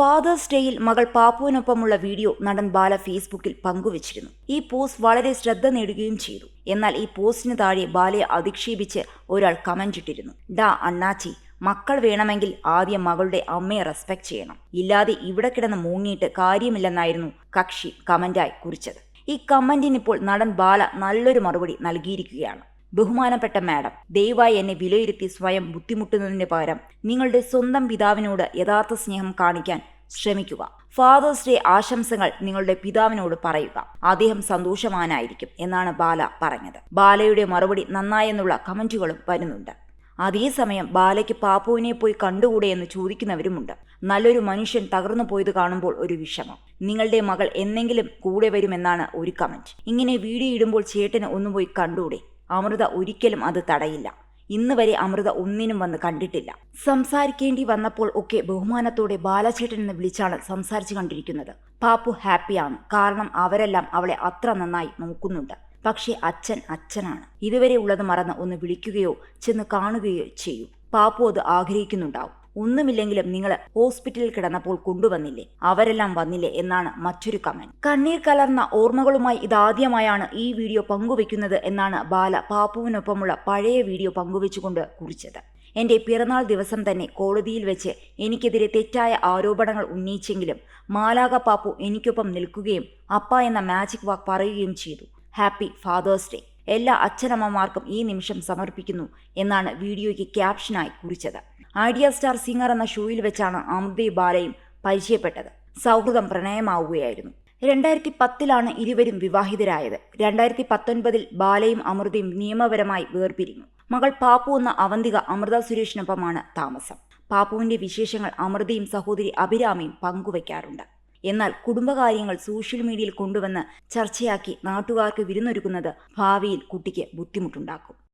Fathers ഡേയിൽ മകൾ പാപ്പുവിനൊപ്പമുള്ള video നടൻ ബാല ഫേസ്ബുക്കിൽ പങ്കുവച്ചിരുന്നു. ഈ പോസ്റ്റ് വളരെ ശ്രദ്ധ നേടുകയും ചെയ്തു. എന്നാൽ ഈ പോസ്റ്റിന് താഴെ ബാലയെ അധിക്ഷേപിച്ച് ഒരാൾ കമന്റ് ഇട്ടിരുന്നു. ഡാ അണ്ണാച്ചി മക്കൾ വേണമെങ്കിൽ ആദ്യം മകളുടെ അമ്മയെ റെസ്പെക്ട് ചെയ്യണം. ഇല്ലാതെ ഇവിടെ കിടന്ന് മൂങ്ങിയിട്ട് കാര്യമില്ലെന്നായിരുന്നു കക്ഷി കമന്റായി കുറിച്ചത്. ഈ കമന്റിനിപ്പോൾ നടൻ ബാല നല്ലൊരു മറുപടി നൽകിയിരിക്കുകയാണ്. ബഹുമാനപ്പെട്ട മാഡം ദയവായി എന്നെ വിലയിരുത്തി സ്വയം ബുദ്ധിമുട്ടുന്നതിന് പകരം നിങ്ങളുടെ സ്വന്തം പിതാവിനോട് യഥാർത്ഥ സ്നേഹം കാണിക്കാൻ ശ്രമിക്കുക. ഫാദേഴ്സ് ഡേ ആശംസകൾ നിങ്ങളുടെ പിതാവിനോട് പറയുക. അദ്ദേഹം സന്തോഷവാനായിരിക്കും എന്നാണ് ബാല പറഞ്ഞത്. ബാലയുടെ മറുപടി നന്നായെന്നുള്ള കമന്റുകളും വരുന്നുണ്ട്. അതേസമയം ബാലയ്ക്ക് പാപ്പുവിനെ പോയി കണ്ടുകൂടെ എന്ന് ചോദിക്കുന്നവരുമുണ്ട്. നല്ലൊരു മനുഷ്യൻ തകർന്നു പോയത് കാണുമ്പോൾ ഒരു വിഷമം. നിങ്ങളുടെ മകൾ എന്നെങ്കിലും കൂടെ വരുമെന്നാണ് ഒരു കമന്റ്. ഇങ്ങനെ വീഡിയോ ഇടുമ്പോൾ ചേട്ടന് ഒന്ന് പോയി അമൃത ഒരിക്കലും അത് തടയില്ല. ഇന്ന് വരെ അമൃത ഒന്നിനും വന്ന് കണ്ടിട്ടില്ല. സംസാരിക്കേണ്ടി വന്നപ്പോൾ ഒക്കെ ബഹുമാനത്തോടെ ബാലചേട്ടൻ എന്ന് വിളിച്ചാണ് സംസാരിച്ചു കണ്ടിരിക്കുന്നത്. പാപ്പു ഹാപ്പിയാണ്. കാരണം അവരെല്ലാം അവളെ അത്ര നന്നായി നോക്കുന്നുണ്ട്. പക്ഷേ അച്ഛൻ അച്ഛനാണ്. ഇതുവരെ ഉള്ളത് മറന്ന് ഒന്ന് വിളിക്കുകയോ ചെന്ന് കാണുകയോ ചെയ്യും. പാപ്പു അത് ആഗ്രഹിക്കുന്നുണ്ടാവും. ഒന്നുമില്ലെങ്കിലും നിങ്ങൾ ഹോസ്പിറ്റലിൽ കിടന്നപ്പോൾ കൊണ്ടുവന്നില്ലേ? അവരെല്ലാം വന്നില്ലേ എന്നാണ് മറ്റൊരു കമന്റ് കണ്ണീർ കലർന്ന ഓർമ്മകളുമായി ഇതാദ്യമായാണ് ഈ വീഡിയോ പങ്കുവെക്കുന്നത് എന്നാണ് ബാല പാപ്പുവിനൊപ്പമുള്ള പഴയ വീഡിയോ പങ്കുവെച്ചുകൊണ്ട് കുറിച്ചത്. എന്റെ പിറന്നാൾ ദിവസം തന്നെ കോടതിയിൽ വെച്ച് എനിക്കെതിരെ തെറ്റായ ആരോപണങ്ങൾ ഉന്നയിച്ചെങ്കിലും മാലാക പാപ്പു എനിക്കൊപ്പം നിൽക്കുകയും അപ്പ എന്ന മാജിക് വാക്ക് പറയുകയും ചെയ്തു. ഹാപ്പി ഫാദേഴ്സ് ഡേ എല്ലാ അച്ഛനമ്മമാർക്കും ഈ നിമിഷം സമർപ്പിക്കുന്നു എന്നാണ് വീഡിയോയ്ക്ക് ക്യാപ്ഷനായി കുറിച്ചത്. ഐഡിയ സ്റ്റാർ സിംഗർ എന്ന ഷോയിൽ വെച്ചാണ് അമൃതി ബാലയും പരിചയപ്പെട്ടത്. സൗഹൃദം പ്രണയമാവുകയായിരുന്നു. രണ്ടായിരത്തി പത്തിലാണ് ഇരുവരും വിവാഹിതരായത്. രണ്ടായിരത്തി പത്തൊൻപതിൽ ബാലയും അമൃതയും നിയമപരമായി വേർപിരിഞ്ഞു. മകൾ പാപ്പു എന്ന അവന്തിക അമൃത സുരേഷിനൊപ്പമാണ് താമസം. പാപ്പുവിന്റെ വിശേഷങ്ങൾ അമൃതയും സഹോദരി അഭിരാമിയും പങ്കുവയ്ക്കാറുണ്ട് എന്നാൽ കുടുംബകാര്യങ്ങൾ സോഷ്യൽ മീഡിയയിൽ കൊണ്ടുവന്ന് ചർച്ചയാക്കി നാട്ടുകാർക്ക് വിരുന്നൊരുക്കുന്നത് ഭാവിയിൽ കുട്ടിക്ക് ബുദ്ധിമുട്ടുണ്ടാക്കും.